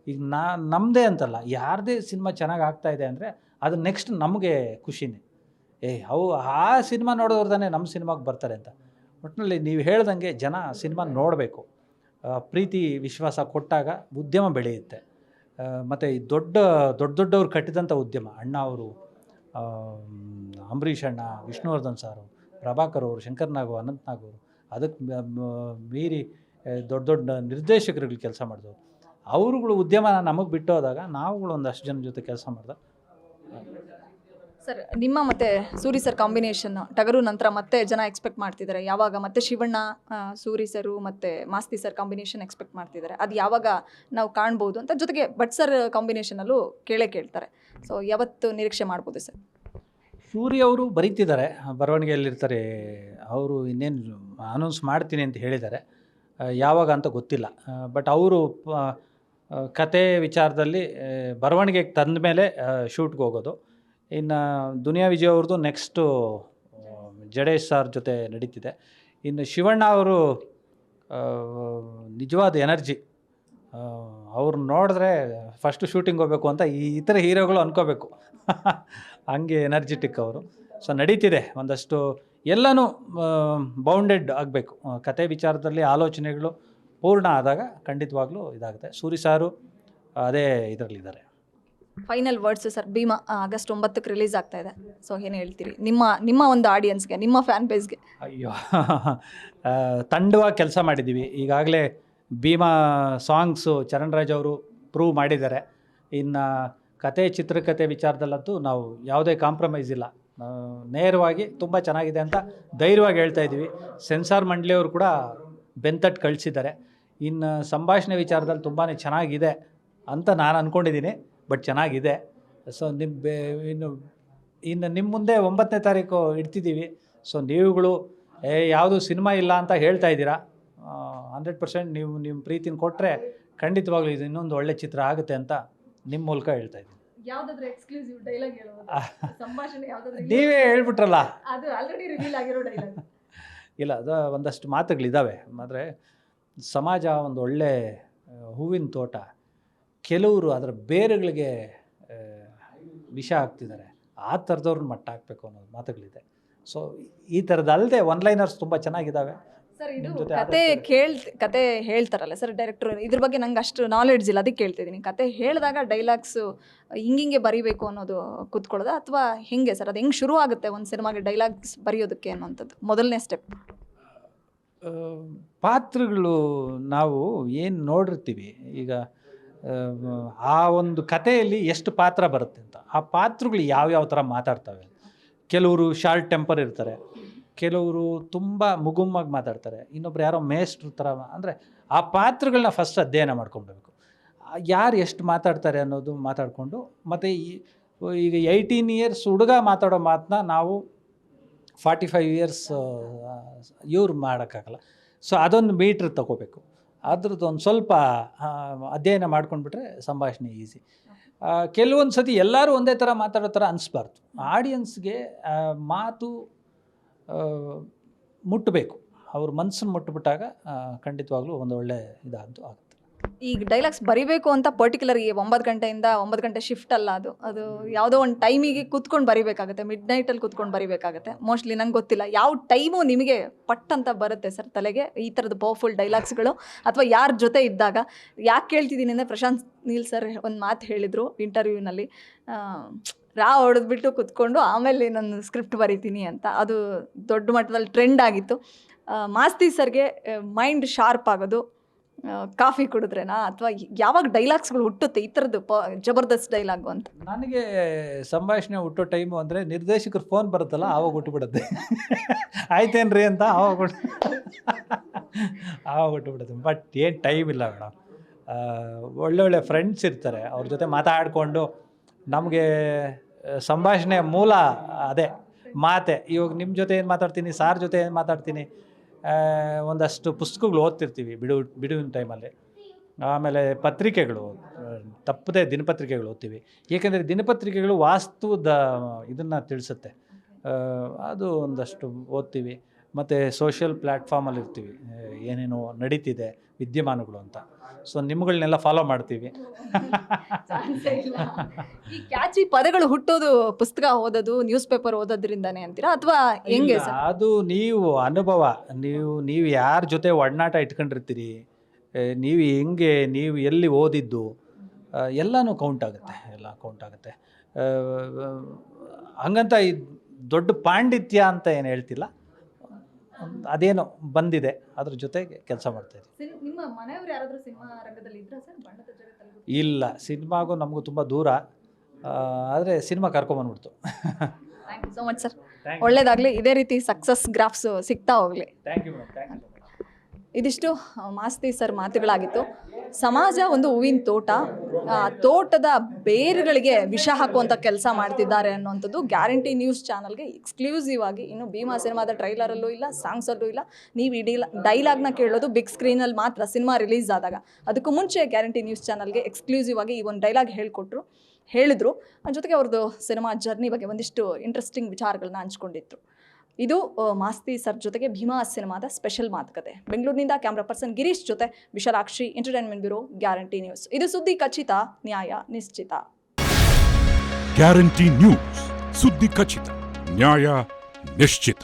ಈಗ ನಾ ನಮ್ಮದೇ ಅಂತಲ್ಲ, ಯಾರದೇ ಸಿನಿಮಾ ಚೆನ್ನಾಗಿ ಆಗ್ತಾ ಇದೆ ಅಂದರೆ, ಅದು ನೆಕ್ಸ್ಟ್ ನಮಗೆ ಖುಷಿನೇ. ಏ, ಅವು, ಆ ಸಿನಿಮಾ ನೋಡೋರು ತಾನೇ ನಮ್ಮ ಸಿನಿಮಾಗೆ ಬರ್ತಾರೆ ಅಂತ. ಒಟ್ಟಿನಲ್ಲಿ ನೀವು ಹೇಳ್ದಂಗೆ ಜನ ಸಿನಿಮಾ ನೋಡಬೇಕು. ಪ್ರೀತಿ, ವಿಶ್ವಾಸ ಕೊಟ್ಟಾಗ ಉದ್ಯಮ ಬೆಳೆಯುತ್ತೆ. ಮತ್ತು ಈ ದೊಡ್ಡ ದೊಡ್ಡ, ದೊಡ್ಡವ್ರು ಕಟ್ಟಿದಂಥ ಉದ್ಯಮ, ಅಣ್ಣ ಅವರು ಅಂಬರೀಷ್ ಅಣ್ಣ, ವಿಷ್ಣುವರ್ಧನ್ ಸಾರು, ಪ್ರಭಾಕರ್ ಅವರು, ಶಂಕರ್ ನಾಗು, ಅನಂತ್ ಅದಕ್ಕೆ ಮೀರಿ ದೊಡ್ಡ ದೊಡ್ಡ ನಿರ್ದೇಶಕರುಗಳು ಕೆಲಸ ಮಾಡಿದವರು. ಅವರುಗಳು ಉದ್ಯಮ ನಮಗೆ ಬಿಟ್ಟು ಹೋದಾಗ ನಾವುಗಳು ಒಂದಷ್ಟು ಜನ ಜೊತೆ ಕೆಲಸ ಮಾಡ್ದೆ ಸರ್, ನಿಮ್ಮ ಮತ್ತೆ ಸೂರಿ ಸರ್ ಕಾಂಬಿನೇಷನ್, ಟಗರು ನಂತರ ಮತ್ತೆ ಜನ ಎಕ್ಸ್ಪೆಕ್ಟ್ ಮಾಡ್ತಿದ್ದಾರೆ ಯಾವಾಗ ಮತ್ತೆ ಶಿವಣ್ಣ ಸೂರಿ ಸರು ಮತ್ತೆ ಮಾಸ್ತಿ ಸರ್ ಕಾಂಬಿನೇಷನ್ ಎಕ್ಸ್ಪೆಕ್ಟ್ ಮಾಡ್ತಿದ್ದಾರೆ ಅದು ಯಾವಾಗ ನಾವು ಕಾಣ್ಬೋದು ಅಂತ ಜೊತೆಗೆ ಭಟ್ ಸರ್ ಕಾಂಬಿನೇಷನಲ್ಲೂ ಕೇಳೇ ಕೇಳ್ತಾರೆ. ಸೊ, ಯಾವತ್ತು ನಿರೀಕ್ಷೆ ಮಾಡ್ಬೋದು ಸರ್? ಸೂರ್ಯ ಅವರು ಬರೀತಿದ್ದಾರೆ. ಬರವಣಿಗೆಯಲ್ಲಿರ್ತಾರೆ. ಅವರು ಇನ್ನೇನು ಅನೌನ್ಸ್ ಮಾಡ್ತೀನಿ ಅಂತ ಹೇಳಿದ್ದಾರೆ. ಯಾವಾಗ ಅಂತ ಗೊತ್ತಿಲ್ಲ. ಬಟ್ ಅವರು ಕತೆ ವಿಚಾರದಲ್ಲಿ ಬರವಣಿಗೆಗೆ ತಂದ ಮೇಲೆ ಶೂಟ್ಗೆ ಹೋಗೋದು. ಇನ್ನು ದುನಿಯಾ ವಿಜಯ್ ಅವ್ರದ್ದು ನೆಕ್ಸ್ಟು ಜಡೇಶ್ ಸರ್ ಜೊತೆ ನಡೀತಿದೆ. ಇನ್ನು ಶಿವಣ್ಣ ಅವರು ನಿಜವಾದ ಎನರ್ಜಿ. ಅವ್ರು ನೋಡಿದ್ರೆ ಫಸ್ಟು ಶೂಟಿಂಗ್ ಹೋಗಬೇಕು ಅಂತ ಈ ಇತರ ಹೀರೋಗಳು ಅನ್ಕೋಬೇಕು. ಹಂಗೆ ಎನರ್ಜಿಟಿಕ್ ಅವರು. ಸೊ ನಡೀತಿದೆ ಒಂದಷ್ಟು ಎಲ್ಲನೂ ಬೌಂಡೆಡ್ ಆಗಬೇಕು. ಕತೆ ವಿಚಾರದಲ್ಲಿ ಆಲೋಚನೆಗಳು ಪೂರ್ಣ ಆದಾಗ ಖಂಡಿತವಾಗ್ಲೂ ಇದಾಗುತ್ತೆ. ಸೂರಿ ಸಾರು ಅದೇ ಇದರಲ್ಲಿದ್ದಾರೆ. Final words sir Bhima August ಒಂಬತ್ತಕ್ಕೆ ರಿಲೀಸ್ ಆಗ್ತಾ ಇದೆ. ಸೊ ಏನು ಹೇಳ್ತೀರಿ? ನಿಮ್ಮ ನಿಮ್ಮ ಒಂದು ಆಡಿಯನ್ಸ್ಗೆ ನಿಮ್ಮ ಫ್ಯಾನ್ ಬೇಸ್ಗೆ ಅಯ್ಯೋ ತಂಡವಾಗಿ ಕೆಲಸ ಮಾಡಿದ್ದೀವಿ. ಈಗಾಗಲೇ ಭೀಮಾ ಸಾಂಗ್ಸು ಚರಣ್ ರಾಜ್ ಅವರು ಪ್ರೂವ್ ಮಾಡಿದ್ದಾರೆ. ಇನ್ನು ಕತೆ ಚಿತ್ರಕತೆ ವಿಚಾರದಲ್ಲಂತೂ ನಾವು ಯಾವುದೇ ಕಾಂಪ್ರಮೈಸ್ ಇಲ್ಲ. ನೇರವಾಗಿ ತುಂಬ ಚೆನ್ನಾಗಿದೆ ಅಂತ ಧೈರ್ಯವಾಗಿ ಹೇಳ್ತಾ ಇದ್ದೀವಿ. ಸೆನ್ಸಾರ್ ಮಂಡಳಿಯವರು ಕೂಡ ಬೆಂತಟ್ಟು ಕಳಿಸಿದ್ದಾರೆ. ಇನ್ನು ಸಂಭಾಷಣೆ ವಿಚಾರದಲ್ಲಿ ತುಂಬಾ ಚೆನ್ನಾಗಿದೆ ಅಂತ ನಾನು ಅಂದ್ಕೊಂಡಿದ್ದೀನಿ ಬಟ್ ಚೆನ್ನಾಗಿದೆ. ಸೊ ನಿಮ್ಮ ಇನ್ನು ಇನ್ನು ನಿಮ್ಮ ಮುಂದೆ ಒಂಬತ್ತನೇ ತಾರೀಕು ಇಡ್ತಿದ್ದೀವಿ. ಸೊ ನೀವುಗಳು, ಏ, ಯಾವುದು ಸಿನಿಮಾ ಇಲ್ಲ ಅಂತ ಹೇಳ್ತಾ ಇದ್ದೀರಾ? ಹಂಡ್ರೆಡ್ ಪರ್ಸೆಂಟ್ ನೀವು ನಿಮ್ಮ ಪ್ರೀತಿನ ಕೊಟ್ಟರೆ ಖಂಡಿತವಾಗ್ಲೂ ಇದು ಇನ್ನೊಂದು ಒಳ್ಳೆ ಚಿತ್ರ ಆಗುತ್ತೆ ಅಂತ ನಿಮ್ಮ ಮೂಲಕ ಹೇಳ್ತಾ ಇದ್ದೀನಿ. ಯಾವ್ದಾದ್ರು ಎಕ್ಸ್ಕ್ಲೂಸಿವ್ ಡೈಲಾಗ್ ಹೇಳೋದು ಸಂಭಾಷಣೆ ಯಾವ್ದಾದ್ರು ನೀವೇ ಹೇಳ್ಬಿಟ್ರಲ್ಲ. ಅದು ಆಲ್ರೆಡಿ ರಿವೀಲ್ ಆಗಿರೋ ಡೈಲಾಗ್ ಇಲ್ಲ ಅದು ಒಂದಷ್ಟು ಮಾತುಗಳಿದ್ದಾವೆ ಆದರೆ ಸಮಾಜ ಒಂದು ಒಳ್ಳೆ ಹೂವಿನ ತೋಟ. ಕೆಲವರು ಅದರ ಬೇರುಗಳಿಗೆ ವಿಷ ಹಾಕ್ತಿದ್ದಾರೆ. ಆ ಥರದವ್ರನ್ನ ಮಟ್ಟ ಹಾಕಬೇಕು ಅನ್ನೋ ಮಾತುಗಳಿದೆ. ಸೊ ಈ ಥರದಲ್ಲದೆ ಒನ್ ಲೈನರ್ಸ್ ತುಂಬ ಚೆನ್ನಾಗಿದ್ದಾವೆ ಸರ್ ಇದು ಕತೆ ಕೇಳ್ ಕತೆ ಹೇಳ್ತಾರಲ್ಲ ಸರ್ ಡೈರೆಕ್ಟರ್ ಇದ್ರ ಬಗ್ಗೆ ನಂಗೆ ಅಷ್ಟು ನಾಲೆಡ್ಜ್ ಇಲ್ಲ ಅದಕ್ಕೆ ಕೇಳ್ತಿದ್ದೀನಿ ಕತೆ ಹೇಳಿದಾಗ ಡೈಲಾಗ್ಸ್ ಹಿಂಗಿಂಗೆ ಬರಿಬೇಕು ಅನ್ನೋದು ಕೂತ್ಕೊಳ್ಳೋದ ಅಥವಾ ಹೆಂಗೆ ಸರ್? ಅದು ಹೆಂಗೆ ಶುರು ಆಗುತ್ತೆ ಒಂದು ಸಿನಿಮಾಗೆ ಡೈಲಾಗ್ಸ್ ಬರೆಯೋದಕ್ಕೆ ಅನ್ನೋಂಥದ್ದು? ಮೊದಲನೇ ಸ್ಟೆಪ್ ಪಾತ್ರಗಳು ನಾವು ಏನು ನೋಡಿರ್ತೀವಿ? ಈಗ ಆ, ಆ ಒಂದು ಕಥೆಯಲ್ಲಿ ಎಷ್ಟು ಪಾತ್ರ ಬರುತ್ತೆ ಅಂತ. ಆ ಪಾತ್ರಗಳು ಯಾವ್ಯಾವ ಥರ ಮಾತಾಡ್ತವೆ? ಕೆಲವರು ಶಾರ್ಟ್ ಟೆಂಪರ್ ಇರ್ತಾರೆ. ಕೆಲವರು ತುಂಬ ಮುಗುಮ್ಮಾಗಿ ಮಾತಾಡ್ತಾರೆ. ಇನ್ನೊಬ್ರು ಯಾರೋ ಮೇಸ್ಟ್ರ ಥರ ಅಂದರೆ ಆ ಪಾತ್ರಗಳನ್ನ ಫಸ್ಟ್ ಅಧ್ಯಯನ ಮಾಡ್ಕೊಬೇಕು ಯಾರು ಎಷ್ಟು ಮಾತಾಡ್ತಾರೆ ಅನ್ನೋದು ಮಾತಾಡಿಕೊಂಡು, ಮತ್ತು ಈಗ ಏಯ್ಟೀನ್ ಇಯರ್ಸ್ ಹುಡುಗ ಮಾತಾಡೋ ಮಾತನ್ನ ನಾವು ಫಾರ್ಟಿ ಫೈವ್ ಇಯರ್ಸ್ ಇವ್ರು ಮಾಡೋಕ್ಕಾಗಲ್ಲ. ಸೊ ಅದೊಂದು ಮೀಟ್ರ್ ತಗೋಬೇಕು. ಅದ್ರದ್ದು ಒಂದು ಸ್ವಲ್ಪ ಅಧ್ಯಯನ ಮಾಡ್ಕೊಂಡ್ಬಿಟ್ರೆ ಸಂಭಾಷಣೆ ಈಸಿ ಕೆಲವೊಂದು ಸತಿ ಎಲ್ಲರೂ ಒಂದೇ ಥರ ಮಾತಾಡೋ ಥರ ಅನಿಸ್ಬಾರ್ದು. ಆಡಿಯನ್ಸ್ಗೆ ಮಾತು ಮುಟ್ಟಬೇಕು. ಅವ್ರ ಮನಸ್ಸನ್ನು ಮುಟ್ಟುಬಿಟ್ಟಾಗ ಖಂಡಿತವಾಗ್ಲೂ ಒಂದು ಒಳ್ಳೆಯ ಇದಾದ್ದು ಆಗುತ್ತೆ. ಈಗ ಡೈಲಾಗ್ಸ್ ಬರಿಬೇಕು ಅಂತ ಪರ್ಟಿಕ್ಯುಲರ್ ಈ ಒಂಬತ್ತು ಗಂಟೆಯಿಂದ ಒಂಬತ್ತು ಗಂಟೆ ಶಿಫ್ಟ್ ಅಲ್ಲ ಅದು. ಅದು ಯಾವುದೋ ಒಂದು ಟೈಮಿಗೆ ಕೂತ್ಕೊಂಡು ಬರಿಬೇಕಾಗುತ್ತೆ ಮಿಡ್ ನೈಟಲ್ಲಿ ಕೂತ್ಕೊಂಡು ಬರಿಬೇಕಾಗುತ್ತೆ. ಮೋಸ್ಟ್ಲಿ ನಂಗೆ ಗೊತ್ತಿಲ್ಲ. ಯಾವ ಟೈಮು ನಿಮಗೆ ಪಟ್ ಅಂತ ಬರುತ್ತೆ ಸರ್ ತಲೆಗೆ? ಈ ಥರದ ಪವರ್ಫುಲ್ ಡೈಲಾಗ್ಸ್ಗಳು ಅಥವಾ ಯಾರ ಜೊತೆ ಇದ್ದಾಗ? ಯಾಕೆ ಕೇಳ್ತಿದ್ದೀನಿ ಅಂದರೆ ಪ್ರಶಾಂತ್ ನೀಲ್ ಸರ್ ಒಂದು ಮಾತು ಹೇಳಿದರು ಇಂಟರ್ವ್ಯೂನಲ್ಲಿ ರಾ ಹೊಡೆದ್ಬಿಟ್ಟು ಕುತ್ಕೊಂಡು ಆಮೇಲೆ ನಾನು ಸ್ಕ್ರಿಪ್ಟ್ ಬರಿತೀನಿ ಅಂತ. ಅದು ದೊಡ್ಡ ಮಟ್ಟದಲ್ಲಿ ಟ್ರೆಂಡ್ ಆಗಿತ್ತು. ಮಾಸ್ತಿ ಸರ್ಗೆ ಮೈಂಡ್ ಶಾರ್ಪ್ ಆಗೋದು. ಕಾಫಿ ಕುಡಿದ್ರೆನಾ? ಅಥವಾ ಯಾವಾಗ ಡೈಲಾಗ್ಸ್ಗಳು ಹುಟ್ಟುತ್ತೆ ಈ ಥರದ್ದು ಪ, ಜಬರ್ದಸ್ತ್ ಡೈಲಾಗು ಅಂತ? ನನಗೆ ಸಂಭಾಷಣೆ ಹುಟ್ಟೋ ಟೈಮು ಅಂದರೆ ನಿರ್ದೇಶಕರು ಫೋನ್ ಬರುತ್ತಲ್ಲ, ಆವಾಗ ಹುಟ್ಟುಬಿಡುತ್ತೆ. ಆಯ್ತೇನ್ರಿ ಅಂತ ಆವಾಗ ಆವಾಗ ಹುಟ್ಟುಬಿಡುತ್ತೆ. ಬಟ್ ಏನು ಟೈಮ್ ಇಲ್ಲ ಮೇಡಮ್ ಒಳ್ಳೊಳ್ಳೆ ಫ್ರೆಂಡ್ಸ್ ಇರ್ತಾರೆ. ಅವ್ರ ಜೊತೆ ಮಾತಾಡಿಕೊಂಡು ನಮಗೆ ಸಂಭಾಷಣೆ ಮೂಲ ಅದೇ, ಮಾತೆ. ಇವಾಗ ನಿಮ್ಮ ಜೊತೆ ಏನು ಮಾತಾಡ್ತೀನಿ, ಸಾರ್ ಜೊತೆ ಏನು ಮಾತಾಡ್ತೀನಿ? ಒಂದಷ್ಟು ಪುಸ್ತಕಗಳು ಓದ್ತಿರ್ತೀವಿ ಬಿಡು, ಬಿಡುವಿನ ಟೈಮಲ್ಲಿ ಆಮೇಲೆ ಪತ್ರಿಕೆಗಳು ತಪ್ಪದೇ ದಿನಪತ್ರಿಕೆಗಳು ಓದ್ತೀವಿ. ಏಕೆಂದರೆ ದಿನಪತ್ರಿಕೆಗಳು ವಾಸ್ತುದ, ಇದನ್ನು ತಿಳಿಸುತ್ತೆ. ಅದು ಒಂದಷ್ಟು ಓದ್ತೀವಿ. ಮತ್ತು ಸೋಷಿಯಲ್ ಪ್ಲ್ಯಾಟ್ಫಾರ್ಮಲ್ಲಿ ಇರ್ತೀವಿ ಏನೇನೋ ನಡೀತಿದೆ, ವಿದ್ಯಮಾನಗಳು ಅಂತ. ಸೊ ನಿಮ್ಗಳನ್ನೆಲ್ಲ ಫಾಲೋ ಮಾಡ್ತೀವಿ. ಈ ಕ್ಯಾಚಿ ಪದಗಳು ಹುಟ್ಟೋದು ಪುಸ್ತಕ ಓದೋದು ನ್ಯೂಸ್ ಪೇಪರ್ ಓದೋದ್ರಿಂದಾನೇ ಅಂತೀರಾ? ಅಥವಾ ಹೆಂಗೆ ಸರ್? ಅದು ನೀವು ಅನುಭವ. ನೀವು ನೀವು ಯಾರ ಜೊತೆ ಒಡನಾಟ ಇಟ್ಕೊಂಡಿರ್ತೀರಿ ನೀವು ಹೆಂಗೆ ನೀವು ಎಲ್ಲಿ ಓದಿದ್ದು ಎಲ್ಲನೂ ಕೌಂಟ್ ಆಗುತ್ತೆ ಎಲ್ಲ ಕೌಂಟ್ ಆಗುತ್ತೆ. ಹಂಗಂತ ಈ ದೊಡ್ಡ ಪಾಂಡಿತ್ಯ ಅಂತ ಏನು ಹೇಳ್ತಿಲ್ಲ? ಅದೇನೋ ಬಂದಿದೆ ಅದ್ರ ಜೊತೆಗೆ ಕೆಲಸ ಜಗತ್ತಲ್ಲಿ ಇಲ್ಲ ಸಿನಿಮಾಗೂ ನಮಗೂ ತುಂಬ ದೂರ. ಆದರೆ cinema ಕರ್ಕೊಂಬಂದ್ಬಿಡ್ತು thank you so much sir ಒಳ್ಳೇದಾಗಲಿ ಇದೇ ರೀತಿ ಸಕ್ಸಸ್ ಗ್ರಾಫ್ಸ್ ಸಿಗ್ತಾ ಹೋಗಲಿ. Thank you madam thank you ಇದಿಷ್ಟು ಮಾಸ್ತಿ ಸರ್ ಮಾತುಗಳಾಗಿತ್ತು. ಸಮಾಜ ಒಂದು ಹೂವಿನ ತೋಟ ತೋಟದ ಬೇರುಗಳಿಗೆ ವಿಷ ಹಾಕುವಂಥ ಕೆಲಸ ಮಾಡ್ತಿದ್ದಾರೆ ಅನ್ನುವಂಥದ್ದು ಗ್ಯಾರಂಟಿ ನ್ಯೂಸ್ ಚಾನಲ್ಗೆ ಎಕ್ಸ್ಕ್ಲೂಸಿವ್ ಆಗಿ. ಇನ್ನು ಭೀಮಾ ಸಿನಿಮಾದ ಟ್ರೈಲರಲ್ಲೂ ಇಲ್ಲ, ಸಾಂಗ್ಸಲ್ಲೂ ಇಲ್ಲ. ನೀವು ಇಡೀ ಡೈಲಾಗ್ ಡೈಲಾಗ್ನ ಕೇಳೋದು ಬಿಗ್ ಸ್ಕ್ರೀನಲ್ಲಿ ಮಾತ್ರ ಸಿನಿಮಾ ರಿಲೀಸ್ ಆದಾಗ. ಅದಕ್ಕೂ ಮುಂಚೆ ಗ್ಯಾರಂಟಿ ನ್ಯೂಸ್ ಚಾನಲ್ಗೆ ಎಕ್ಸ್ಕ್ಲೂಸಿವ್ ಆಗಿ ಈ ಒಂದು ಡೈಲಾಗ್ ಹೇಳ್ಕೊಟ್ರು, ಹೇಳಿದ್ರು. ಜೊತೆಗೆ ಅವ್ರದ್ದು ಸಿನಿಮಾ ಜರ್ನಿ ಬಗ್ಗೆ ಒಂದಿಷ್ಟು ಇಂಟ್ರೆಸ್ಟಿಂಗ್ ವಿಚಾರಗಳನ್ನ ಹಂಚ್ಕೊಂಡಿದ್ರು. ಇದು ಮಾಸ್ತಿ ಸರ್ ಜೊತೆಗೆ ಭೀಮಾ ಸಿನಿಮಾದ ಸ್ಪೆಷಲ್ ಮಾತುಕತೆ. ಬೆಂಗಳೂರಿನಿಂದ ಕ್ಯಾಮ್ರಾ ಪರ್ಸನ್ ಗಿರೀಶ್ ಜೊತೆ Vishalakshi entertainment bureau, guarantee news. ಇದು ಸುದ್ದಿ ಖಚಿತ, ನ್ಯಾಯ ನಿಶ್ಚಿತ. ಗ್ಯಾರಂಟಿ ನ್ಯೂಸ್, ಸುದ್ದಿ ಖಚಿತ, ನ್ಯಾಯ ನಿಶ್ಚಿತ.